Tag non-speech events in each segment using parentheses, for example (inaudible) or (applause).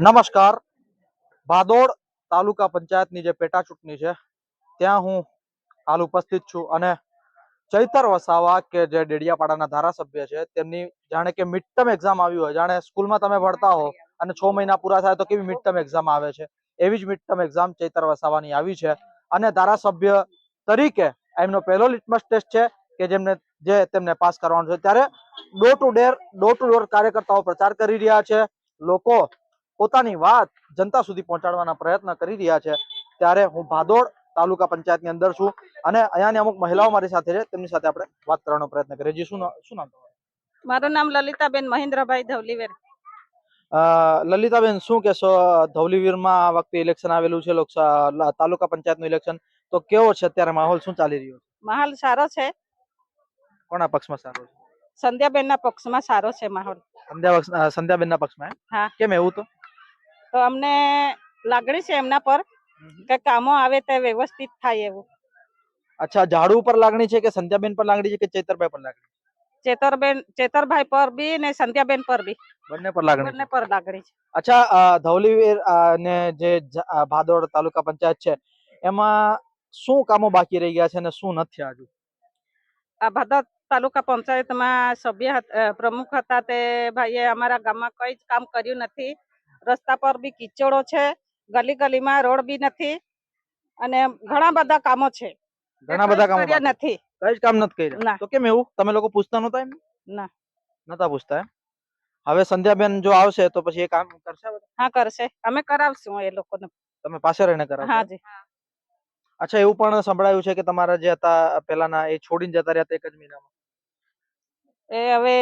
નમસ્કાર. ભાદોડ તાલુકા પંચાયતની જે પેટા ચૂંટણી છે, ત્યાં હું હાલ ઉપસ્થિત છું અને ચૈતર વસાવા કે જે ડેડિયાપાડાના ધારાસભ્ય છે, તેમની જાણે કે મિડ ટર્મ એક્ઝામ આવી હોય, જાણે સ્કૂલમાં તમે ભણતા હો અને છ મહિના પૂરા થાય તો કેવી મિડ ટર્મ એક્ઝામ આવે છે? એવી જ મિડ ટર્મ એક્ઝામ ચૈતર વસાવાની આવી છે અને ધારાસભ્ય તરીકે એમનો પહેલો લિટમસ ટેસ્ટ છે કે જેમને, જે તેમને પાસ કરવાનો છે. ત્યારે door to door door to door કાર્યકર્તાઓ પ્રચાર કરી રહ્યા છે. લોકો પોતાની વાત જનતા સુધી પહોંચાડવાના પ્રયત્ન કરી રહ્યા છે. ત્યારે હું ભાદોડ તાલુકા પંચાયતની અંદર છું અને અહીંયાની અમુક મહિલાઓ મારી સાથે છે. તેમની સાથે આપણે વાત કરવાનો પ્રયત્ન કરીએ. જી શું શું નામ મારું નામ લલિતાબેન મહેન્દ્રભાઈ ધવલીવેર. લલિતાબેન શું કહેશો? ધવલીવીરમાં આ વખતે ઇલેક્શન આવેલું છે લોકસભા તાલુકા પંચાયતનું ઇલેક્શન તો કેવો છે અત્યારે માહોલ? શું ચાલી રહ્યો છે? માહોલ સારો છે. કોના પક્ષમાં સારો છે? સંધ્યાબેનના પક્ષમાં સારો છે માહોલ. સંધ્યાબેનના પક્ષમાં? હા. કેમ એવું તો? તો અમને લાગણી છે એમના પર કે કામો આવે તે વ્યવસ્થિત થાય એવું. અચ્છા ઝાડુ ઉપર લાગણી છે કે સંધ્યાબેન પર લાગણી છે કે ચેતરભાઈ પર લાગણી ચેતરબેન ચેતરભાઈ પર બી ને સંધ્યાબેન પર બી. બંને પર લાગણી બંને પર લાગણી છે. અચ્છા ધવલીવીર ને જે ભાદોડ તાલુકા પંચાયત છે એમાં શું કામો બાકી રહી ગયા છે અને શું નથી હજુ આ બધા તાલુકા પંચાયતમાં સભ્ય પ્રમુખ હતા તે ભાઈએ અમારા ગામમાં કઈ જ કામ કર્યું નથી. રસ્તા પર બી કિચડો છે ગલી ગલીમાં રોડ બી નથી અને ઘણા બધા કામો છે. ઘણા બધા કામો નથી. કઈ જ કામ નથી કર્યા. તો કેમ એવું? તમે લોકો પૂછતા નતા એમ? ના. નતા પૂછતા હવે સંધ્યાબેન જો આવશે તો પછી એ કામ કરશે હા કરશે. અમે કરાવશું એ લોકોને. તમે પાસે રહીને કરાવશો? હા જી. અચ્છા એવું પણ સંભળાયું છે કે તમારા જે હતા પેલાના એ છોડીને જતા રહ્યા હતા એક જ મહિનામાં? એ હવે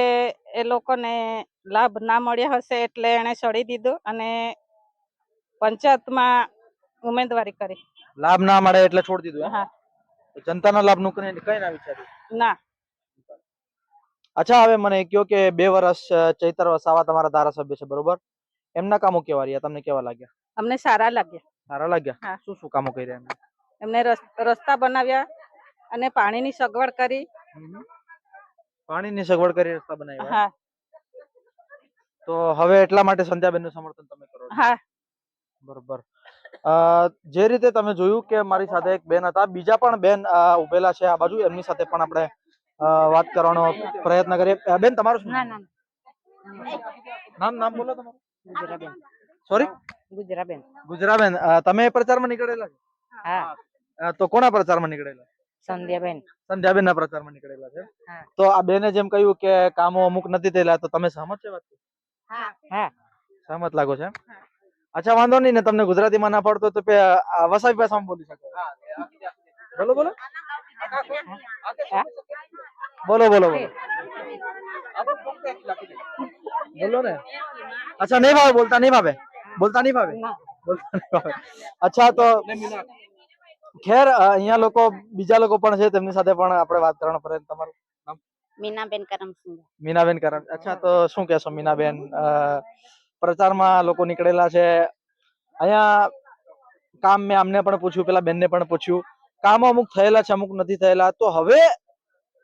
એ લોકોને લાભ ના મળ્યા હશે એટલે એને છોડી દીધું અને પંચાયતમાં ઉમેદવારી કરી. લાભ ના મળે એટલે છોડી દીધું? હા. જનતાના લાભનું કઈ કઈ ના વિચાર્યું? ના. અચ્છા હવે મને કહો કે બે વર્ષ ચૈતર વસાવા તમારા ધારાસભ્ય છે બરોબર? એમના કામો કેવા રહ્યા? તમને કેવા લાગ્યા? અમને સારા લાગ્યા. સારા લાગ્યા? શું શું કામો કર્યા એમને? એમને રસ- રસ્તા બનાવ્યા અને પાણીની સગવડ કરી. પાણીની સગવડ કરી રસ્તા બનાવ્યા હા. તો હવે એટલા માટે સંધ્યાબેનનું સમર્થન તમે કરો હા. બરોબર. જે રીતે તમે જોયું કે મારી સાથે એક બેન હતા બીજા પણ બેન ઉભેલા છે આ બાજુ એમની સાથે પણ આપણે વાત કરવાનો પ્રયત્ન કરીએ. બેન તમારું શું નામ? નામ નામ બોલો તમારું. ગુજરાબેન. સોરી ગુજરાબેન. ગુજરાબેન. તમે પ્રચારમાં નીકળેલા છો? હા. તો કોના પ્રચારમાં નીકળેલા? સંધ્યાબેન. સંધ્યાબેન ના પ્રચારમાં નીકળેલા છે. તો આ બેને જેમ કહ્યું કે કામો અમુક નથી થયેલા તો તમે સહમત છે વાત સહમત લાગો છે અચ્છા વાંધો નહીં ને તમને ગુજરાતીમાં ના પડતો તો વસાવી ભાષામાં બોલી શકો. બોલો બોલો. બોલો બોલો બોલો. બોલો ને. અચ્છા નહીં ભાવે બોલતા નહીં ભાવે? બોલતા નહીં ભાવે? બોલતા નહીં ભાવે. અચ્છા તો ખેર અહીંયા લોકો બીજા લોકો પણ છે તેમની સાથે પણ આપણે વાત કરવાનો પ્રયત્ન તમારો. મીનાબેન કરમસિંહ. મીનાબેન કરમ અચ્છા તો શું કહેશો મીનાબેન? પ્રચારમાં લોકો નીકળેલા છે. અહીંયા કામ મેં આમને પણ પૂછ્યું પેલા બેનને પણ પૂછ્યું. કામો અમુક થયેલા છે અમુક નથી થયેલા. તો હવે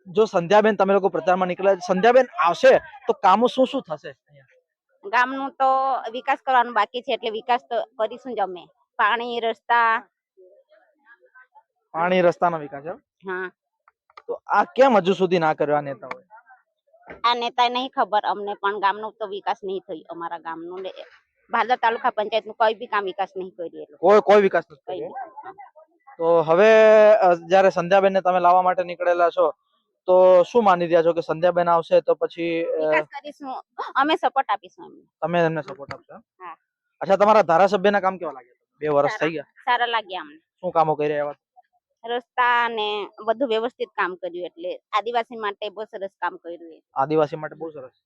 જો સંધ્યાબેન તમે લોકો પ્રચારમાં નીકળ્યા સંધ્યાબેન આવશે તો કામો શું શું થશે? ગામનું તો વિકાસ કરવાનું બાકી છે એટલે વિકાસ તો કરીશું જ અમે. પાણી રસ્તા પાણી રસ્તાનો વિકાસ એમ? હા. તો આ કેમ હજુ સુધી ના કર્યો આ નેતાઓએ? આ નેતા નહીં ખબર. અમને પણ ગામનો તો વિકાસ નહીં થયો. અમારા ગામનો ને ભાદર તાલુકા પંચાયતનું કોઈ બી કામ વિકાસ નહીં કરી એ કોઈ કોઈ વિકાસ નથી તો હવે જયારે સંધ્યાબેન સંધ્યાબેનને તમે લાવવા માટે નીકળેલા છો તો શું માની રહ્યા છો કે સંધ્યાબેન આવશે તો પછી કરીશું. અમે સપોર્ટ આપીશું તમે એમને સપોર્ટ આપશો અચ્છા તમારા ધારાસભ્યના કામ કેવા લાગ્યા? બે વર્ષ થઈ ગયા. સારા લાગ્યા અમને. શું કામો કર્યા એવા? રસ્તા ને બધું વ્યવસ્થિત કામ કર્યું એટલે આદિવાસી માટે બહુ સરસ કામ કર્યું. આદિવાસી માટે બહુ સરસ.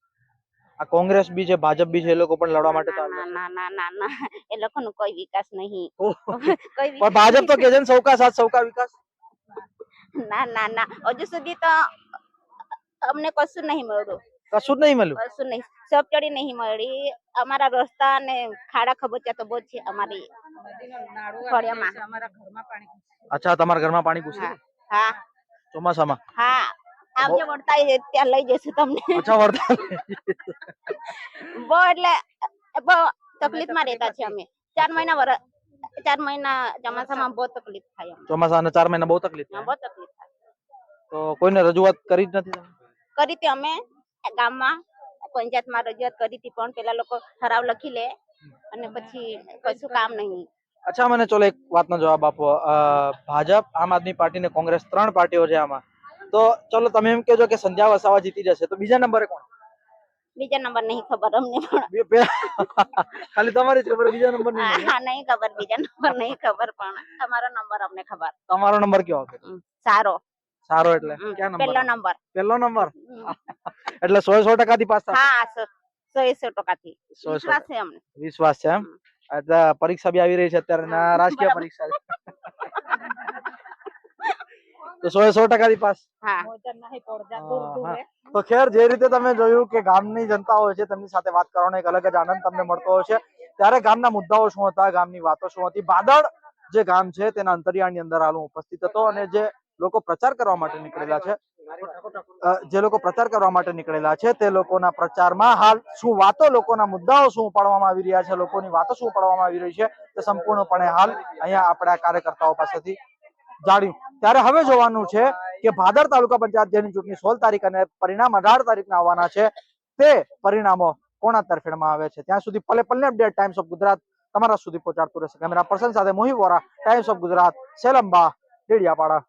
આ કોંગ્રેસ બી છે ભાજપ બી છે એ લોકો પણ લડવા માટે તો ના ના ના ના ના એ લોકોનું કોઈ વિકાસ નહીં. કોઈ પણ ભાજપ તો કે છે સૌકા સાથ સૌકા વિકાસ. ના ના ના હજુ સુધી તો અમને કશું નહીં મળ્યું. કશું જ નહીં મળ્યું? કશું નહીં. સબચડી નહીં મળી. અમારા રસ્તા અને ખાડા ખબોચિયા તો બહુ છે અમારી ફળિયામાં. અમારા ઘરમાં પાણી ઘૂસે. અચ્છા તમારા ઘરમાં પાણી ઘૂસે હા ચોમાસામાં? હા આવજો છે ત્યાં લઈ જઈશું તમને. અચ્છા વરસાદ બહુ એટલે બહુ તકલીફમાં રહેતા છે અમે. ચાર મહિના વર ચાર મહિના ચોમાસામાં બહુ તકલીફ થાય અમને. ચોમાસાના ચાર મહિના બહુ તકલીફ થાય? બહુ તકલીફ થાય. તો કોઈને રજૂઆત કરી જ નથી તમે? કરી હતી અમે ગામમાં પંચાયતમાં રજૂઆત કરી હતી પણ પેલા લોકો ઠરાવ લખી લે. અને પછી કશું કામ નહીં. અચ્છા મને ચલો એક વાતનો જવાબ આપો. ભાજપ આમ આદમી પાર્ટી ને કોંગ્રેસ ત્રણ પાર્ટીઓ છે આમાં. તો ચલો તમે એમ કેજો કે સંધ્યા વસાવા જીતી જશે. તો બીજા નંબરે કોણ? બીજા નંબર નહીં ખબર અમને પણ. ખાલી તમારી જ ખબર બીજા નંબર નહીં હા, નહીં ખબર બીજા નંબર નહીં ખબર પણ તમારો નંબર અમને ખબર. તમારો નંબર કયો આવશે સારો. સારો એટલે? ક્યાં નંબર? પહેલો નંબર. પહેલો નંબર? એટલે સો સો ટકા થી પાસ હા સો સો એ સો ટકાથી. સો સો વિશ્વાસ છે અમને. વિશ્વાસ છે એમ. એટલે પરીક્ષા બી આવી રહી છે અત્યારે ને રાજકીય પરીક્ષા (laughs) તો સો સો ટકા થી પાસ. તો ખેર જે રીતે તમે જોયું કે ગામની જનતા હોય છે તેમની સાથે વાત કરવાનો એક અલગ જ આનંદ તમને મળતો હોય છે ત્યારે ગામના મુદ્દાઓ શું હતા ગામની વાતો શું હતી? બાદળ જે ગામ છે તેના અંતરિયાળની અંદર હાલ હું ઉપસ્થિત હતો અને જે લોકો પ્રચાર કરવા માટે નીકળેલા છે જે લોકો પ્રચાર કરવા માટે નીકળેલા છે તે લોકોના પ્રચારમાં હાલ શું વાતો, લોકોના મુદ્દાઓ શું ઉપાડવામાં આવી રહ્યા છે, લોકોની વાતો શું ઉપાડવામાં આવી રહી છે તે સંપૂર્ણપણે હાલ અહીંયા આપણા કાર્યકર્તાઓ પાસેથી જાણ્યું. ત્યારે હવે જોવાનું છે કે ભાદર તાલુકા પંચાયત જેની ચૂંટણી સોળ તારીખ અને પરિણામ અઢાર તારીખના આવવાના છે તે પરિણામો કોના તરફેણમાં આવે છે? ત્યાં સુધી પલે પલને અપડેટ ટાઈમ્સ ઓફ ગુજરાત તમારા સુધી પહોંચાડતું રહેશે. કેમેરા પર્સન સાથે મોહિત વોરા ટાઈમ્સ ઓફ ગુજરાત સેલંબા, ડેડિયાપાડા.